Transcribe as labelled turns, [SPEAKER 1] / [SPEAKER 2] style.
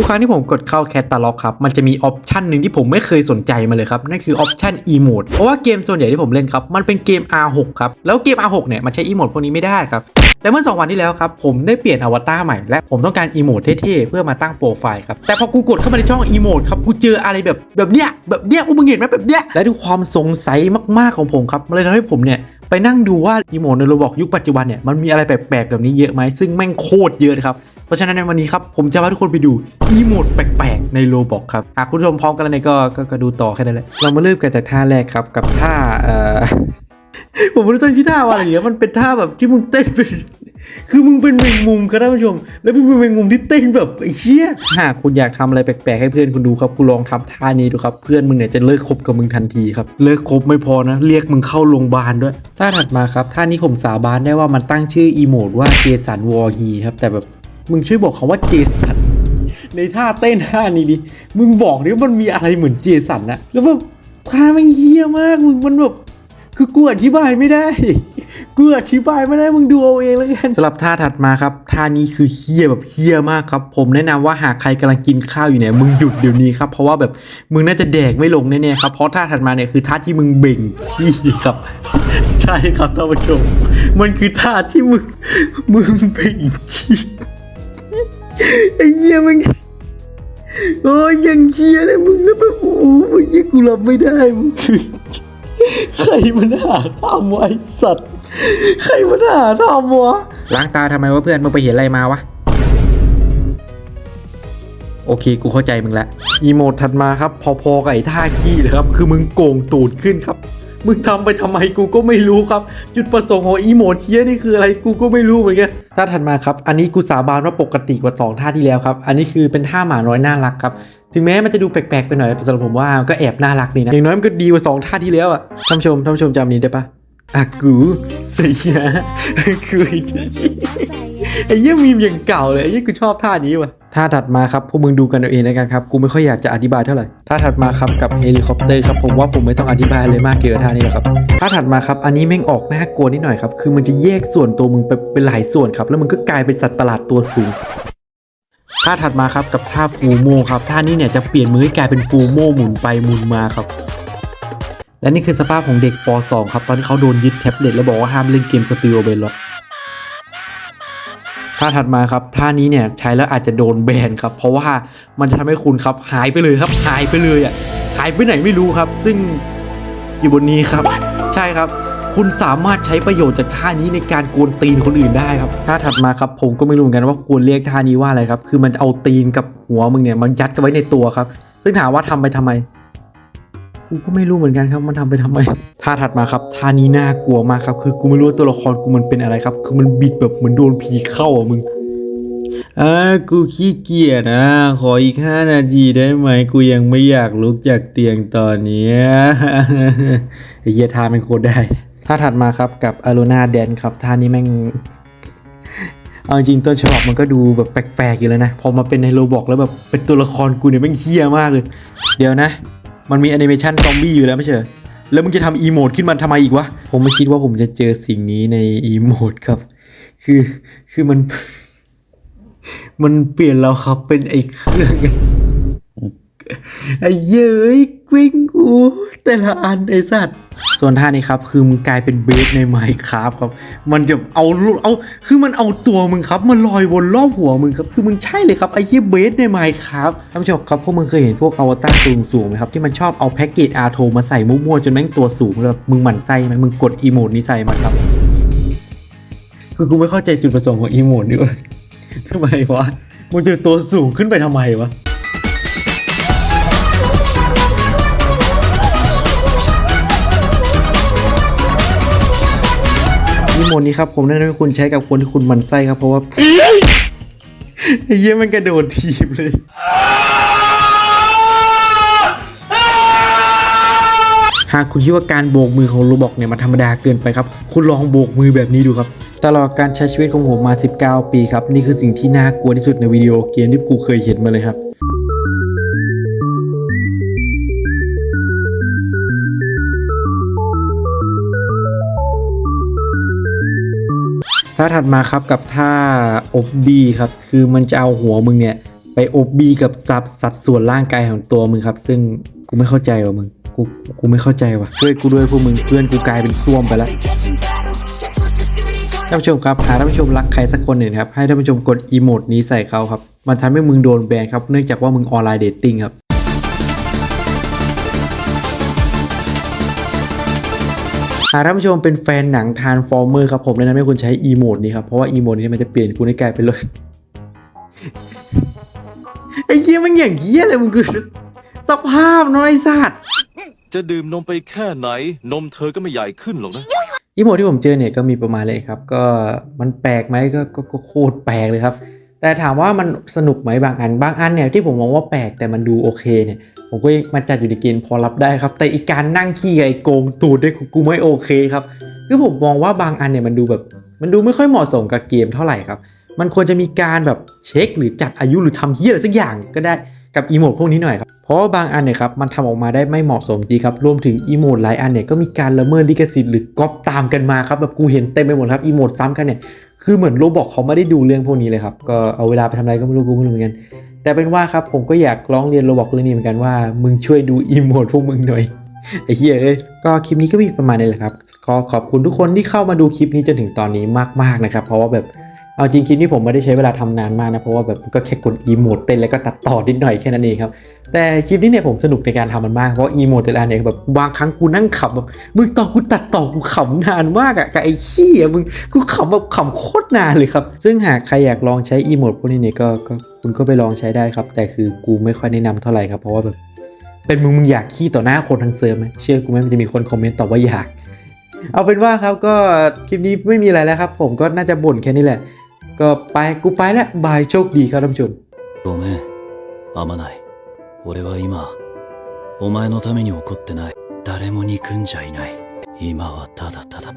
[SPEAKER 1] ทุกครั้งที่ผมกดเข้าแคตตาล็อกครับ มันจะมีออปชันหนึ่งที่ผมไม่เคยสนใจมาเลยครับ นั่นคือออปชันอีโมดเพราะว่าเกมส่วนใหญ่ที่ผมเล่นครับ มันเป็นเกม R6 ครับ แล้วเกม R6 เนี่ย มันใช้อีโมดพวกนี้ไม่ได้ครับ แต่เมื่อ 2 วันที่แล้วครับ ผมได้เปลี่ยนอวตารใหม่ และผมต้องการอีโมดเท่ๆ เพื่อมาตั้งโปรไฟล์ครับ แต่พอกูกดเข้ามาในช่องอีโมดครับ กูเจออะไรแบบแบบเนี้ย แบบเนี้ยอุ้มึงเห็นไหมแบบเนี้ย และด้วยความสงสัยมากๆของผมครับ มันเลยทำให้ผมเนี่ยไปนั่งดูว่าอีโมดในโรบอกยุคปัจจุบันเนี่ยมันมีอะไรแปลกๆแบบนี้เยอะไหมซึ่งแม่งโคตรเยอะครับ เพราะฉะนั้นในวันนี้ครับผมจะพาทุกคนไปดูอีโมดแปลกๆในโรบอกครับหากคุณผู้ชมพร้อมกันแล้วเนี่ยก็ก็ก็ดูต่อแค่นั้นแหละเรามาเริ่มกันจากท่าแรกครับกับท่าเอ่อ ผมไม่รู้ตั้งชื่อท่าว่าอะไรเนี่ยมันเป็นท่าแบบที่มึงเต้นเป็น คือมึงเป็นแมงมุมครับท่านผู้ชม แล้วมึงเป็นแมงมุมที่เต้นแบบไอ้เชี่ยหากคุณอยากทำอะไรแปลกๆให้เพื่อนคุณดูครับคุณลองทำท่านี้ดูครับ เพื่อนมึงเนี่ยจะเลิกคบกับมึงทันทีครับ เลิกคบไม่พอนะ เรียกมึงเข้าโรงพยาบาลด้วย ท่าถัดมาครับ ท่านี้ผมสาบานได้ว่ามันตั้งชื่ออีโมดว่าเจสันวอร์ฮีครับ แต่แบบ มึงช่วยบอกคาว่าเจสันในท่าเต้นท่านี้ดิ มึงบอกดิว่ามันมีอะไรเหมือนเจสันนะแล้วแบบท่ามันเฮี้ยมาก มึงมันแบบคือกูอธิบายไม่ได้ กูอธิบายไม่ได้ มึงดูเอาเองแล้วกันสำหรับท่าถัดมาครับ ท่านี้คือเฮี้ยแบบเฮี้ยมากครับ ผมแนะนำว่าหากใครกำลังกินข้าวอยู่เนี่ย มึงหยุดเดี๋ยวนี้ครับ เพราะว่าแบบมึงน่าจะแดกไม่ลงแน่ๆครับ เพราะท่าถัดมาเนี่ยคือท่าที่มึงเบ่งขี้ครับ ใช่ครับท่านผู้ชม มันคือท่าที่มึงมึงเบ่งขี้ ไอ้เหี้ยมึงโอ้ยยังเชียเลยมึงแล้วแบบโอ้โหเมื่อกี้กูรับไม่ได้มึงคือใครมันหาทำวะไอ้สัตว์ใครมันหาทำวะล้างตาทำไมวะเพื่อนมึงไปเห็นอะไรมาวะโอเค กูเข้าใจมึงละอีโมดถัดมาครับ พอๆกับไอ้ท่าขี้เลยครับ คือมึงโก่งตูดขึ้นครับ มึงทำไปทำไมกูก็ไม่รู้ครับ จุดประสงค์ของอีโมดเทียนี่คืออะไรกูก็ไม่รู้เหมือนกันท่าถัดมาครับ อันนี้กูสาบานว่าปกติกว่าสองท่าที่แล้วครับ อันนี้คือเป็นท่าหมาน้อยน่ารักครับ ถึงแม้มันจะดูแปลกๆไปหน่อยแต่สำหรับผมว่าก็แอบน่ารักดีนะ อย่างน้อยมันก็ดีกว่าสองท่าที่แล้วอะท่านผู้ชมท่านผู้ชมจำนี้ได้ปะอากูเสียคือ ไอ้เยี่ยมีมอย่างเก่าเลยไอ้เยี่ยกูชอบท่านี้ว่ะท่าถัดมาครับพวกมึงดูกันเอาเองแล้วกันครับกูไม่ค่อยอยากจะอธิบายเท่าไหร่ท่าถัดมาครับกับเฮลิคอปเตอร์ครับผมว่าผมไม่ต้องอธิบายเลยมากเกี่ยวกับท่านี้หรอกครับท่าถัดมาครับอันนี้แม่งออกน่ากลัวนิดหน่อยครับคือมันจะแยกส่วนตัวมึงไปเป็นหลายส่วนครับแล้วมันก็กลายเป็นสัตว์ประหลาดตัวสูงท่าถัดมาครับกับท่าฟูโมครับท่านี้เนี่ยจะเปลี่ยนมือให้กลายเป็นฟูโมหมุนไปหมุนมาครับและนี่คือสภาพของเด็กป .2 ครับตอนที่เขาโดนยึดแท็บเล็ตแล้วบอกว่าห้ามเล่นเกมสติลเบนล็อก ท่าถัดมาครับท่านี้เนี่ยใช้แล้วอาจจะโดนแบนครับ เพราะว่ามันจะทำให้คุณครับหายไปเลยครับหายไปเลยอะหายไปไหนไม่รู้ครับ ซึ่งอยู่บนนี้ครับ ใช่ครับ คุณสามารถใช้ประโยชน์จากท่านี้ในการโกนตีนคนอื่นได้ครับท่าถัดมาครับผมก็ไม่รู้เหมือนกันว่าควรเรียกท่านี้ว่าอะไรครับ คือมันเอาตีนกับหัวมึงเนี่ยมันยัดกันไว้ในตัวครับ ซึ่งถามว่าทำไปทำไม กูก็ไม่รู้เหมือนกันครับมันทำไปทำไมท่าถัดมาครับท่านี้น่ากลัวมากครับ คือกูไม่รู้ว่าตัวละครกูมันเป็นอะไรครับ คือมันบิดแบบเหมือนโดนผีเข้าอะมึงอ่ากูขี้เกียจนะขออีกห้านาทีได้ไหมกูยังไม่อยากลุกจากเตียงตอนเนี้ยไอ้เหี้ยท่าแม่งโคตรได้ท่าถัดมาครับกับอ r ร n นาแดนครับท่านี้แม่งเอาจริงต้นฉบับมันก็ดูแบบแปลกๆอยู่แล้วนะ พอมาเป็นในโรบอกแล้วแบบเป็นตัวละครกูเนี่ยแม่งเฮี้ยมากเลย เดี๋ยวนะ มันมีแอนิเมชันซอมบี้อยู่แล้วไม่ใช่เหรอแล้วมึงจะทำอีโมดขึ้นมาทำไมอีกวะ ผมไม่คิดว่าผมจะเจอสิ่งนี้ในอีโมดครับ คือคือมัน มันเปลี่ยนเราครับเป็นไอ้เครื่องไอ้เย้ยก วิ้งกูแต่ละอันไอ้สัตว์ ส่วนท่านี้ครับ คือมึงกลายเป็นเบสในไมค์ครับครับ มันจะเอาลูเอาคือมันเอาตัวมึงครับมาลอยวนรอบหัวมึงครับคือมึงใช่เลยครับไอ้เหี้ยเบสในไมค์ครับท่านผู้ชมครับพวกมึงเคยเห็นพวกอวตารสูงสูงๆไหมครับที่มันชอบเอาแพ็กเกจอาร์โทมาใส่มั่วๆจนแม่งตัวสูงแล้วแบบมึงหมั่นไส้ไหมมึงกดอีโมดนี้ใส่มันครับคือกูไม่เข้าใจจุดประสงค์ของอีโมดนี่ว่าทำไมวะมึงจะตัวสูงขึ้นไปทำไมวะ นิมนี้ครับผมแนะนำให้คุณใช้กับคนที่คุณมันไส้ครับ เพราะว่าไอ้เหี้ยมันกระโดดทีบเลยหากคุณคิดว่าการโบกมือของโรบอกเนี่ยมันธรรมดาเกินไปครับ คุณลองโบกมือแบบนี้ดูครับ ตลอดการใช้ชีวิตของผมมา 19 ปีครับ นี่คือสิ่งที่น่ากลัวที่สุดในวิดีโอเกมที่กูเคยเห็นมาเลยครับ ท่าถัดมาครับกับท่าอบบีครับ คือมันจะเอาหัวมึงเนี่ย ไปอบบีกับสับสัดส่วนร่างกายของตัวมึงครับ ซึ่งกูไม่เข้าใจว่ะมึง กูกูไม่เข้าใจว่ะช่วยกูด้วยพวกมึงเพื่อนกูกลายเป็นส้วมไปแล้วท่านผู้ชมครับหากท่านผู้ชมรักใครสักคนหนึ่งครับให้ท่านผู้ชมกดอีโมดนี้ใส่เขาครับ มันทำให้มึงโดนแบนครับเนื่องจากว่ามึงออนไลน์เดทติ้งครับ หากท่านผู้ชมเป็นแฟนหนังทานฟอร์เมอร์ครับผมแนะนำให้คุณใช้อีโมดนี้ครับ เพราะว่าอีโมดนี้มันจะเปลี่ยนคุณให้กลายเป็นรถไอ้เหี้ยมันอย่างเหี้ยเลยมึงดูสภาพเน้อยสัตว์
[SPEAKER 2] จะดื่มนมไปแค่ไหน นมเธอก็ไม่ใหญ่ขึ้นหรอกนะ
[SPEAKER 1] อีโมดที่ผมเจอเนี่ยก็มีประมาณเลยครับ ก็มันแปลกไหมก็ก็ก็โคตรแปลกเลยครับ แต่ถามว่ามันสนุกไหมบางอัน บางอันเนี่ยที่ผมมองว่าแปลกแต่มันดูโอเคเนี่ยผมก็มันจัดอยู่ในเกณฑ์พอรับได้ครับ แต่อีกการนั่งขี้ไอโกงตูดเนี่ยกูไม่โอเคครับคือผมมองว่าบางอันเนี่ยมันดูแบบ มันดูไม่ค่อยเหมาะสมกับเกมเท่าไหร่ครับ มันควรจะมีการแบบเช็คหรือจัดอายุหรือทำเฮียอะไรสักอย่างก็ได้กับอีโมดพวกนี้หน่อยครับเพราะว่าบางอันเนี่ยครับมันทำออกมาได้ไม่เหมาะสมจริงครับรวมถึงอีโมดหลายอันเนี่ยก็มีการละเมิดลิขสิทธิ์หรือก๊อปตามกันมาครับแบบกูเห็นเต็มไปหมดครับอีโมดซ้ำกันเนี่ย คือเหมือนโรบอกเขาไม่ได้ดูเรื่องพวกนี้เลยครับ ก็เอาเวลาไปทำอะไรก็ไม่รู้กูไม่รู้เหมือนกัน แต่เป็นว่าครับผมก็อยากร้องเรียนโรบอกเรื่องนี้เหมือนกันว่า มึงช่วยดูอีโมดพวกมึงหน่อยไอ้เหี้ยเอ้ย ก็คลิปนี้ก็มีประมาณนี้แหละครับ ก็ขอบคุณทุกคนที่เข้ามาดูคลิปนี้จนถึงตอนนี้มากๆนะครับ เพราะว่าแบบ เอาจริงคลิปนี้ผมไม่ได้ใช้เวลาทำนานมากนะ เพราะว่าแบบก็แค่กดอีโมดเป็นแล้วก็ตัดต่อนิดหน่อยแค่นั้นเองครับ แต่คลิปนี้เนี่ยผมสนุกในการทำมันมาก เพราะอีโมดแต่ละอันเนี่ยแบบบางครั้งกูนั่งขำแบบมึงตอนกูตัดต่อกูขำนานมากอะกับไอ้ขี้อะมึงกูขำแบบขำโคตรนานเลยครับ ซึ่งหากใครอยากลองใช้อีโมดพวกนี้เนี่ยก็คุณก็ไปลองใช้ได้ครับ แต่คือกูไม่ค่อยแนะนำเท่าไหร่ครับเพราะว่าแบบเป็นมึงมึงอยากขี้ต่อหน้าคนทั้งเซิร์ฟไหมเชื่อกูไหมมันจะมีคนคอมเมนต์ตอบว่าอยาก เอาเป็นว่าครับก็คลิปนี้ไม่มีอะไรแล้วครับ ผมก็น่าจะบ่นแค่นี้แหละ ก็ไปกูไปแล้วบายโชคดีครับท่านผู้ชม
[SPEAKER 3] ごめん、あまない。俺は今、お前のために怒ってない。誰も憎んじゃいない。今はただただ、